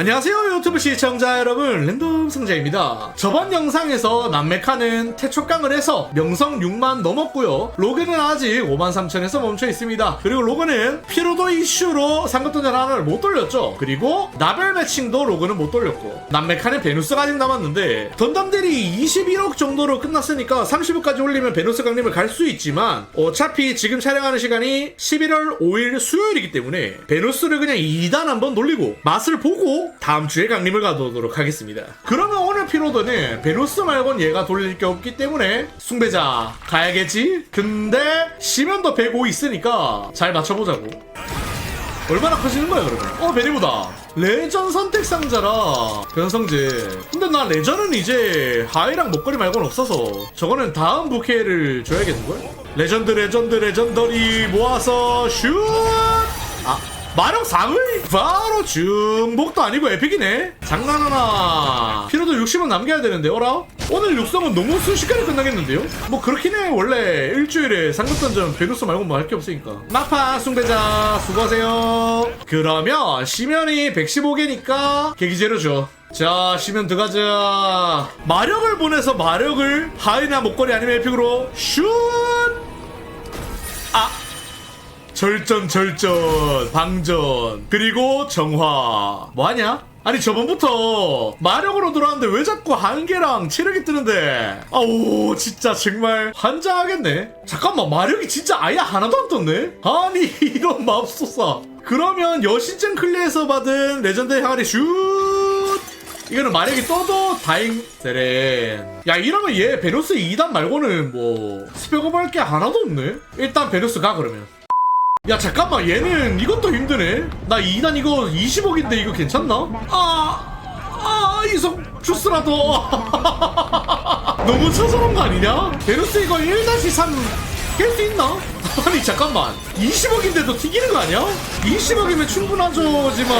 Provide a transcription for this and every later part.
안녕하세요 유튜브 시청자 여러분. 랜덤 승자입니다. 저번 영상에서 남메카는 태초강을 해서 명성 6만 넘었고요. 로그는 아직 5만 3천에서 멈춰 있습니다. 그리고 로그는 피로도 이슈로 상급도전 하나를 못 돌렸죠. 그리고 나벨 매칭도 로그는 못 돌렸고 남메카는 베누스가 아직 남았는데 던담들이 21억 정도로 끝났으니까 30억까지 올리면 베누스 강림을 갈 수 있지만 어차피 지금 촬영하는 시간이 11월 5일 수요일이기 때문에 베누스를 그냥 2단 한번 돌리고 맛을 보고 다음 주에 강림을 가도록 하겠습니다. 그러면 오늘 피로도는 베누스 말곤 얘가 돌릴 게 없기 때문에 숭배자 가야겠지? 근데 시면도 105 있으니까 잘 맞춰보자고. 얼마나 커지는 거야 그러면? 어 베리보다 레전 선택 상자라 변성재 근데 나 레전은 이제 하이랑 목걸이 말고는 없어서 저거는 다음 부캐를 줘야겠는걸? 레전드 레전드 레전더리 모아서 슛! 아 마력 4의 바로 중복도 아니고 에픽이네. 장난하나. 피로도 60은 남겨야 되는데 어라? 오늘 육성은 너무 순식간에 끝나겠는데요? 뭐 그렇긴 해 원래. 일주일에 상급던전 베누스 말고 뭐 할 게 없으니까. 막파 숭배자 수고하세요. 그러면 시면이 115개니까 계기제로 줘 자 시면 들어가자. 마력을 보내서 마력을 하이나 목걸이 아니면 에픽으로 슛! 아 절전 절전 방전. 그리고 정화. 뭐하냐? 아니 저번부터 마력으로 들어왔는데 왜 자꾸 한계랑 체력이 뜨는데? 아우 진짜 정말 환장하겠네. 잠깐만 마력이 진짜 아예 하나도 안 떴네? 아니 이런 맙소사. 그러면 여신전 클리에서 받은 레전드 항아리 슛! 이거는 마력이 떠도 다행 세렌. 야 이러면 얘 베누스 2단 말고는 뭐 스펙업 할게 하나도 없네? 일단 베누스 가 그러면 야 잠깐만 얘는 이것도 힘드네 나 2단 이거 20억인데 이거 괜찮나? 아, 아 이성 주스라도 너무 처절한 거 아니냐? 베누스 이거 1-3 깰 수 있나? 아니 잠깐만 20억인데도 튀기는 거 아니야? 20억이면 충분하죠지만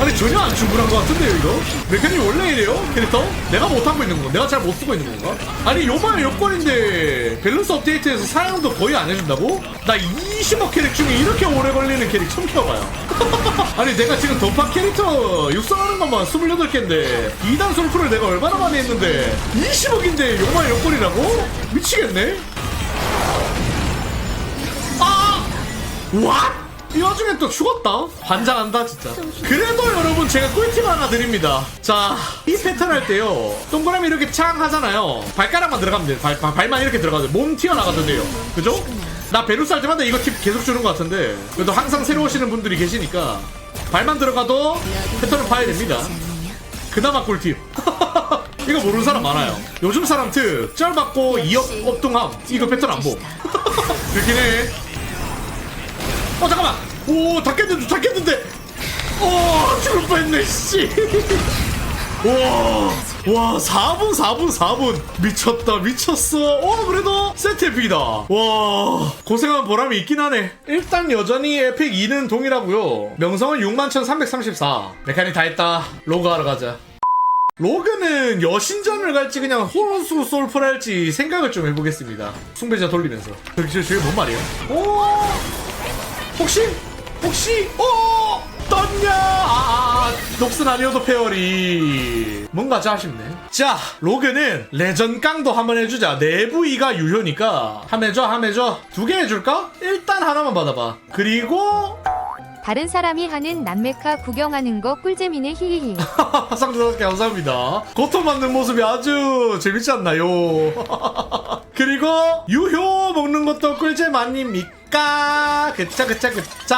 아니 전혀 안 충분한 거 같은데요 이거? 메카닉 원래 이래요? 캐릭터? 내가 못하고 있는 건가? 내가 잘 못 쓰고 있는 건가? 아니 요번에 요건인데 밸런스 업데이트에서 사양도 거의 안 해준다고? 나 20억 캐릭 중에 이렇게 오래 걸리는 캐릭 처음 켜봐요 아니 내가 지금 던파 캐릭터 육성하는 것만 28개인데 2단 솔프를 내가 얼마나 많이 했는데 20억인데 요번에 요건이라고? 미치겠네 와! 이 와중에 또 죽었다. 환장한다 진짜. 그래도 여러분 제가 꿀팁 하나 드립니다. 자, 이 패턴 할 때요. 동그라미 이렇게 창 하잖아요. 발가락만 들어가면 돼요. 발, 발, 발만 이렇게 들어가도 몸 튀어나가도 돼요. 그죠? 나 베루스 할 때마다 이거 팁 계속 주는 것 같은데 그래도 항상 새로 오시는 분들이 계시니까 발만 들어가도 패턴을 파야 됩니다. 그나마 꿀팁. 이거 모르는 사람 많아요. 요즘 사람 특, 쩔 받고 2억 업동함. 이거 패턴 안 보. 그렇긴 해. 어 잠깐만 오다 깼는데 다 깼는데 오 죽을 뻔했네 씨 와, 와, 4분, 4분, 4분. 미쳤다, 미쳤어. 어, 그래도 세트 에픽이다. 와, 고생한 보람이 있긴 하네. 일단 여전히 에픽 2는 동일하고요. 명성은 61,334. 메카닉 다 했다. 로그 하러 가자. 로그는 여신전을 갈지 그냥 호루수 솔플 할지 생각을 좀 해보겠습니다. 숭배자 돌리면서. 저게, 저게 뭔 말이야? 오! 혹시? 혹시? 어 떴냐? 아, 아 녹슨 아니어도 페어리. 뭔가 좀 아쉽네. 자 로그는 레전 깡도 한번 해주자. 내부 이가 유효니까. 한번 해줘 한번 해줘. 두 개 해줄까? 일단 하나만 받아봐. 그리고 다른 사람이 하는 남메카 구경하는 거 꿀잼이네 히히히. 상주 다섯 개 감사합니다. 고통 받는 모습이 아주 재밌지 않나요? 그리고 유효 먹는 것도 꿀잼 아닙니까 그짜 그짜 그짜.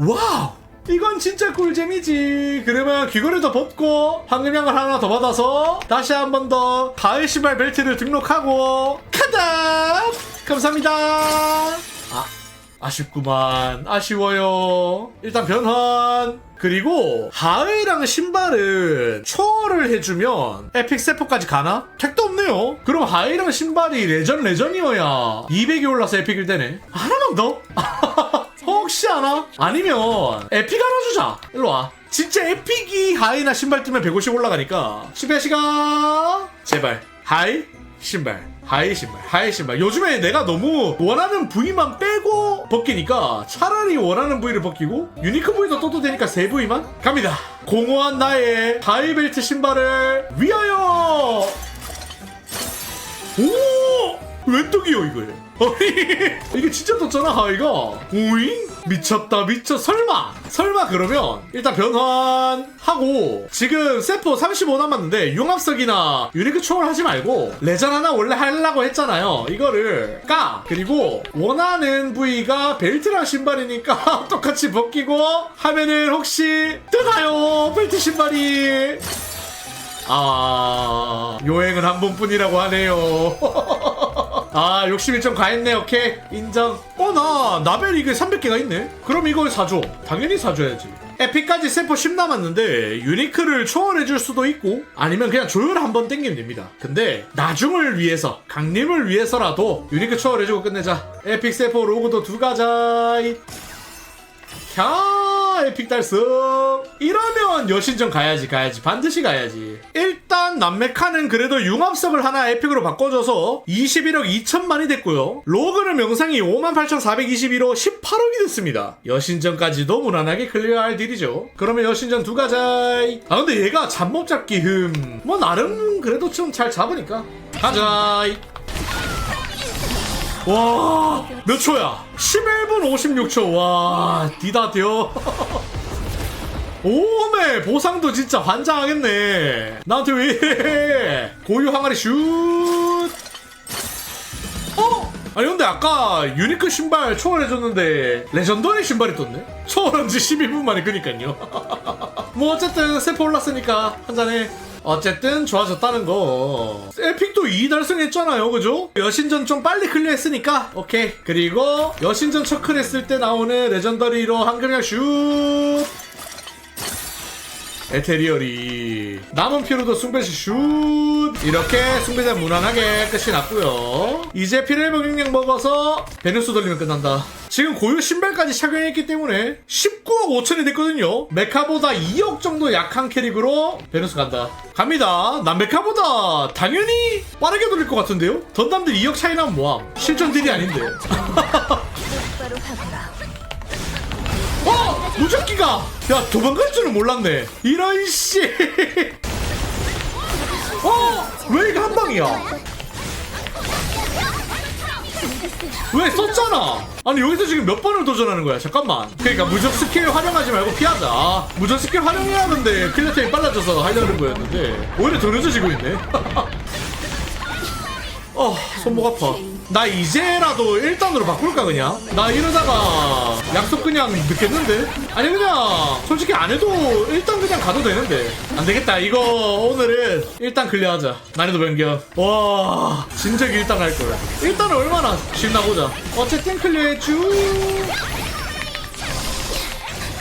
와우! 이건 진짜 꿀잼이지. 그러면 귀걸이도 벗고 황금양을 하나 더 받아서 다시 한 번 더 가을 신발 벨트를 등록하고 카다 감사합니다. 아 아쉽구만. 아쉬워요. 일단 변환. 그리고 하의랑 신발은 초월을 해주면 에픽 세포까지 가나? 택도 없네요. 그럼 하의랑 신발이 레전 레전이어야 200이 올라서 에픽일 때네. 하나만 더? 혹시 하나? 아니면 에픽 하나 주자. 일로 와. 진짜 에픽이 하이나 신발 뜨면 150 올라가니까. 10회 시간. 제발. 하이 신발 하이 신발 하이 신발 요즘에 내가 너무 원하는 부위만 빼고 벗기니까 차라리 원하는 부위를 벗기고 유니크 부위도 떠도 되니까 세 부위만 갑니다 공허한 나의 하이 벨트 신발을 위하여 오! 왜 떡이요 이거? 아니 이게 진짜 떴잖아 하이가 오잉? 미쳤다 미쳐 설마! 설마 그러면 일단 변환하고 지금 세포 35 남았는데 융합석이나 유니크 초월 하지 말고 레전 하나 원래 하려고 했잖아요. 이거를 까! 그리고 원하는 부위가 벨트랑 신발이니까 똑같이 벗기고 하면은 혹시 뜨나요? 벨트 신발이? 아 요행은 한 번뿐이라고 하네요 아 욕심이 좀 과했네 오케이. 인정. 어나 나벨 이게 300개가 있네. 그럼 이걸 사줘. 당연히 사줘야지. 에픽까지 세포 10 남았는데 유니크를 초월해줄 수도 있고 아니면 그냥 조율 한번 땡기면 됩니다. 근데 나중을 위해서 강림을 위해서라도 유니크 초월해주고 끝내자. 에픽 세포 로그도 두 가자 캬 에픽 달성. 이러면 여신전 가야지 가야지. 반드시 가야지. 1 남메카는 그래도 융합성을 하나 에픽으로 바꿔줘서 21억 2천만이 됐고요. 로그는 명상이 58,421호 18억이 됐습니다. 여신전까지도 무난하게 클리어할 딜이죠. 그러면 여신전 두 가자. 아 근데 얘가 잠못 잡기 흠. 뭐 나름 그래도 좀 잘 잡으니까 가자. 와, 몇 초야? 11분 56초. 와, 디다디어. 오메, 보상도 진짜 환장하겠네. 나한테 왜? 고유 항아리 슛. 어? 아니, 근데 아까 유니크 신발 초월해줬는데, 레전더리 신발이 떴네? 초월한 지 12분 만에 그니까요. 뭐, 어쨌든, 세포 올랐으니까, 한잔해. 어쨌든 좋아졌다는 거. 에픽도 2 달성했잖아요, 그죠? 여신전 좀 빨리 클리어했으니까 오케이. 그리고 여신전 처클 했을 때 나오는 레전더리로 한금량 슛. 에테리얼이 남은 피로도 숭배시 슛. 이렇게 숭배자 무난하게 끝이 났고요. 이제 피를 병력량 먹어서 베누스 돌리면 끝난다. 지금 고유 신발까지 착용했기 때문에 19억 5천이 됐거든요. 메카보다 2억 정도 약한 캐릭으로 베누스 간다. 갑니다. 난 메카보다 당연히 빠르게 돌릴 것 같은데요? 던담들 2억 차이 나면 뭐함? 실전 딜이 아닌데 무적기가! 야, 도망갈 줄은 몰랐네. 이런 씨! 어! 왜 이거 한 방이야? 왜 썼잖아? 아니 여기서 지금 몇 번을 도전하는 거야? 잠깐만. 그러니까 무적 스킬 활용하지 말고 피하자. 아, 무적 스킬 활용해야 하는데 클리어템이 빨라져서 하려는 거였는데 오히려 더 늦어지고 있네. 어, 손목 아파. 나 이제라도 1단으로 바꿀까 그냥? 나 이러다가 약속 그냥 늦겠는데? 아니 그냥 솔직히 안 해도 일단 그냥 가도 되는데. 안 되겠다. 이거 오늘은 일단 클리어하자. 난이도 변경. 와 진작에 일단 할 거야. 일단은 얼마나 쉽나 보자. 어쨌든 클리어해주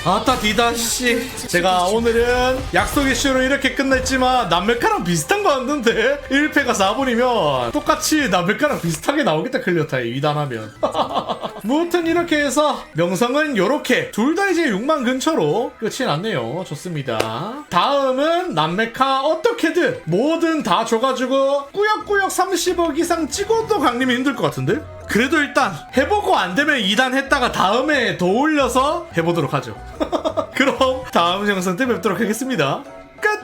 아따 디다씨. 제가 오늘은 약속 이슈로 이렇게 끝냈지만 남멜카랑 비슷한 거 같는데? 1패가 4분이면 똑같이 남멜카랑 비슷하게 나오겠다 클리어 타임. 2단 하면 무튼 이렇게 해서 명성은 요렇게 둘 다 이제 6만 근처로 끝이 났네요 좋습니다 다음은 남메카 어떻게든 뭐든 다 줘가지고 꾸역꾸역 30억 이상 찍어도 강림이 힘들 것 같은데? 그래도 일단 해보고 안 되면 2단 했다가 다음에 더 올려서 해보도록 하죠. 그럼 다음 영상 때 뵙도록 하겠습니다. 끝!